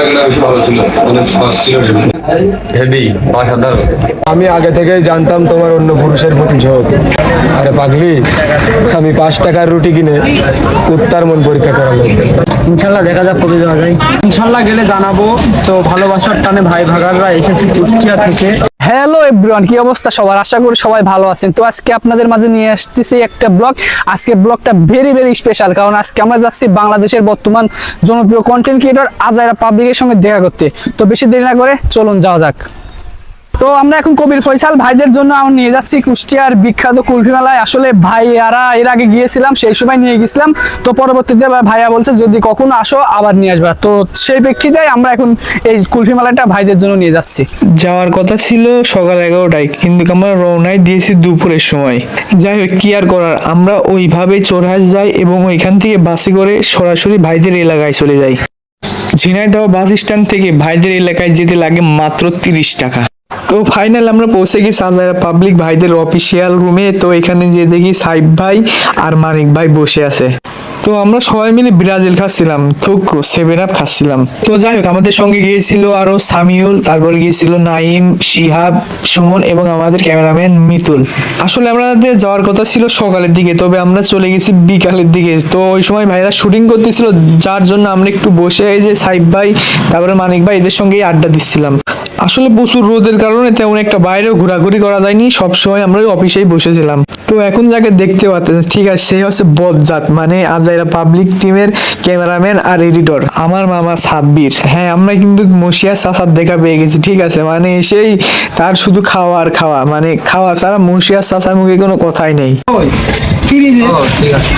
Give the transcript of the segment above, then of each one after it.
আগে বেশি ভালো ছিল। অনেক সহজ ছিল হেভি অসাধারণ আমি আগে থেকেই জানতাম তোমার অন্য পুরুষের প্রতি ঝোঁক। আরে পাগলি আমি পাঁচ টাকার রুটি কিনে উত্তার মন পরীক্ষা করালো ইনশাল্লাহ দেখা যাক কবে যাওয়া যায়। ইনশাল্লাহ গেলে জানাব। তো ভালোবাসার টানে ভাই ভাগাররা এসেছি কুষ্টিয়া থেকে। হ্যালো এভরিওয়ান কি অবস্থা সবার? আশা করি সবাই ভালো আছেন। তো আজকে আপনাদের মাঝে নিয়ে আসতেছি একটা ব্লগ। আজকে ব্লগটা ভেরি ভেরি স্পেশাল কারণ আজকে আমরা যাচ্ছি বাংলাদেশের বর্তমান জনপ্রিয় কন্টেন্ট ক্রিয়েটর আজাইরা পাবলিকের সঙ্গে দেখা করতে। তো বেশি দেরি না করে চলুন যাওয়া যাক। তো আমরা এখন কবির ফয়সাল ভাইদের জন্য আমরা নিয়ে যাচ্ছি কুষ্টিয়ার বিখ্যাত কুলফি মেলায় আসলে ভাইয়ারা এর আগে গিয়েছিলাম, সেই সময় নিয়ে গেছিলাম। তো পরবর্তীতে ভাইয়া বলছে, যদি কখনো আসো, আবার নিয়ে আসবা। তো সেই প্রেক্ষিতে আমরা এখন এই কুলফি মেলাটা ভাইদের জন্য নিয়ে যাচ্ছি। যাওয়ার কথা ছিল সকাল এগারোটায়, কিন্তু আমরা রওনায় দিয়েছি দুপুরের সময়। যাই হোক, কি আর করার? আমরা ওইভাবে চোরহাস যাই এবং ওইখান থেকে বাসে করে সরাসরি ভাইদের এলাকায় চলে যাই। ঝিনাইদহ বাস স্ট্যান্ড থেকে ভাইদের এলাকায় যেতে লাগে মাত্র তিরিশ টাকা। তো ফাইনাল আমরা পৌঁছে গেছি সাজারা পাবলিক ভাইদের অফিসিয়াল রুমে তো এখানে যে দেখি সাইব ভাই আর মানিক ভাই বসে আছে। তো আমরা সবাই মিলে ব্রাজিল খাচ্ছিলাম, থুকু সেভেন আপ খাচ্ছিলাম। তো যাই হোক, আমাদের সঙ্গে গিয়েছিল আরও সামিউল, তারপরে গিয়েছিল নাইম, শিহাব, সুমন এবং আমাদের ক্যামেরাম্যান মিতুল। আসলে আমাদের যাওয়ার কথা ছিল সকালের দিকে, তবে আমরা চলে গেছি বিকালের দিকে। তো ওই সময় ভাইরা শুটিং করতেছিল, যার জন্য আমরা একটু বসে এই যে সাইব ভাই, তারপরে মানিক ভাই এদের সঙ্গেই আড্ডা দিচ্ছিলাম। আসলে প্রচুর রোদের কারণে তেমন একটা বাইরেও ঘোরাঘুরি করা যায়নি সবসময় আমরা অফিসেই বসেছিলাম। তো এখন যাকে দেখতে পাচ্ছেন ঠিক আছে সে হচ্ছে বদজাত মানে আজাইরা পাবলিক টিমের ক্যামেরাম্যান আর এডিটর আমার মামা সাব্বির। হ্যাঁ আমরা কিন্তু মশিয়া চাচার দেখা পেয়ে গেছি ঠিক আছে মানে সেই তার শুধু খাওয়া আর খাওয়া মানে খাওয়া ছাড়া মশিয়া চাচার মুখে কোনো কথাই নেই। ঠিক আছে।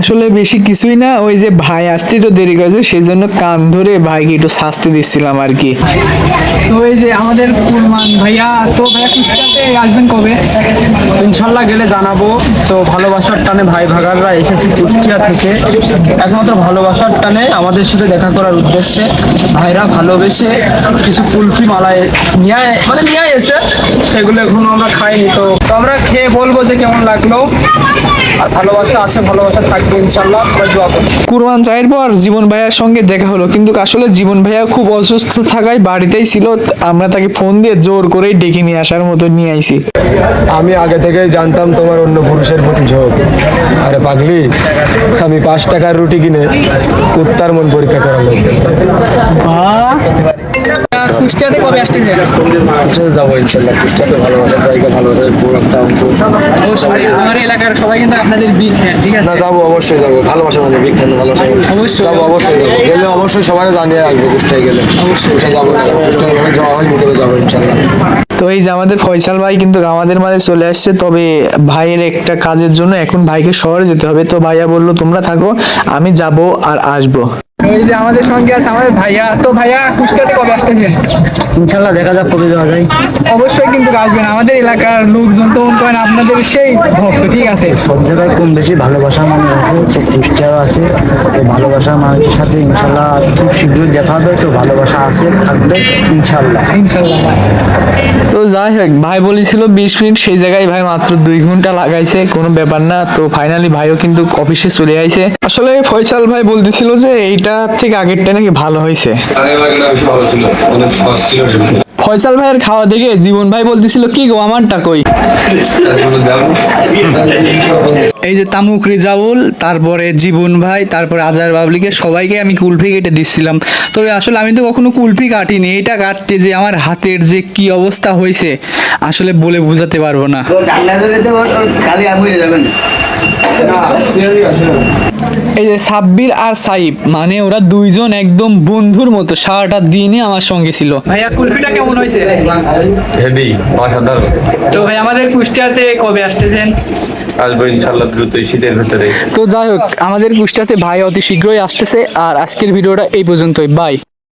আসলে বেশি কিছুই না ওই যে ভাই আসতে তো দেরি করেছে সেই জন্য কান ধরে ভাইকে একটু শাস্তি দিচ্ছিলাম আর কি। তো এই যে আমাদের কুরমান ভাইয়া তো ভাইয়া কুষ্টিয়াতে আসবেন কবে? ইনশাল্লাহ গেলে জানাব। তো ভালোবাসার টানে ভাই ভাগাররা এসেছে কুষ্টিয়া থেকে। একমাত্র ভালোবাসার টানে আমাদের সাথে দেখা করার উদ্দেশ্যে। ভাইরা ভালোবেসে কিছু কুলফি মালায় নিয়ে মানে নিয়ে এসে। সেগুলো এখনও আমরা খাইনি তো আমরা খেয়ে বলব যে কেমন লাগল। আর ভালোবাসা আছে ভালোবাসা থাকবে ইনশাল্লাহ সবাই দোয়া করব কুরবান চায়ের পর জীবন ভাইয়ার সঙ্গে দেখা হলো কিন্তু আসলে জীবন ভাইয়া খুব অসুস্থ থাকায় বাড়িতেই ছিল আমরা তাকে ফোন দিয়ে জোর করেই ডেকে নিয়ে আসার মতো নিয়ে আইছি। আমি আগে থেকেই জানতাম তোমার অন্য পুরুষের প্রতি ঝোঁক। আরে পাগলি আমি পাঁচ টাকার রুটি কিনে কুত্তার মন পরীক্ষা করালো কবে আসতেছে যাব ইনশাল্লাহ জায়গা আমার এলাকার সবাই কিন্তু আপনাদের বিগ ফ্যান ঠিক আছে? না যাব অবশ্যই যাব ভালোবাসা মানে বিখ্যাত ভালোবাসা অবশ্যই। যাব অবশ্যই যাব গেলে অবশ্যই সবাই জানিয়ে রাখব কুষ্টায় গেলে। অবশ্যই। যাব কুষ্টায় যাওয়া হয় ভিতরে যাব ইনশাল্লাহ। তো এই যে আমাদের ফয়সাল ভাই কিন্তু আমাদের মাঝে চলে আসছে তবে ভাইয়ের একটা কাজের জন্য এখন ভাইকে শহরে যেতে হবে। তো ভাইয়া বলল তোমরা থাকো আমি যাব আর আসব। এই যে আমাদের সঙ্গে আছে আমাদের ভাইয়া। তো ভাইয়া কুষ্টিয়াতে কবে আসতেছেন? ইনশাল্লাহ দেখা যাক কবে যাওয়া যায়। অবশ্যই কিন্তু আসবেন। আমাদের এলাকার লোকজন তো মনে করেন আপনাদের সেই ভক্ত ঠিক আছে? সব জায়গায় কম বেশি ভালোবাসা মানুষ আছে তো কুষ্টিয়াও আছে। তো ভালোবাসা মানুষের সাথে ইনশাল্লাহ খুব শীঘ্রই দেখা হবে তো ভালোবাসা আছে থাকবে ইনশাল্লাহ। ইনশাল্লাহ। তো যাই হোক ভাই বলেছিল বিশ মিনিট সেই জায়গায় ভাই মাত্র দুই ঘণ্টা লাগাইছে কোনো ব্যাপার না। তো ফাইনালি ভাইও কিন্তু অফিসে চলে আইছে। আসলে ফয়সাল ভাই বলতেছিল যে এইটা থেকে আগেরটা নাকি ভালো হয়েছে। ফয়সাল ভাইয়ের খাওয়া দেখে জীবন ভাই বলতেছিল কি গো আমারটা কই? এই যে তামুক রিজাউল তারপরে জীবন ভাই তারপরে আজার বাবলিকে সবাইকে আমি কুলফি কেটে দিচ্ছিলাম তবে আসলে আমি তো কখনো কুলফি কাটিনি এটা কাটতে যে আমার হাতের যে কি অবস্থা হয়েছে আসলে বলে বোঝাতে পারব না। এই যে সাব্বির আর সাইব মানে ওরা দুইজন একদম বন্ধুর মতো সারাটা দিনই আমার সঙ্গে ছিল। ভাইয়া কুলফিটা কেমন হয়েছে? হেভি অসাধারণ তো ভাই আমাদের কুষ্টিয়াতে কবে আসতেছেন? আসব ইনশাল্লাহ দ্রুত এই শীতের ভিতরে তো যাই হোক আমাদের কুষ্টিয়াতে ভাই অতি শীঘ্রই আসতেছে আর আজকের ভিডিওটা এই পর্যন্তই বাই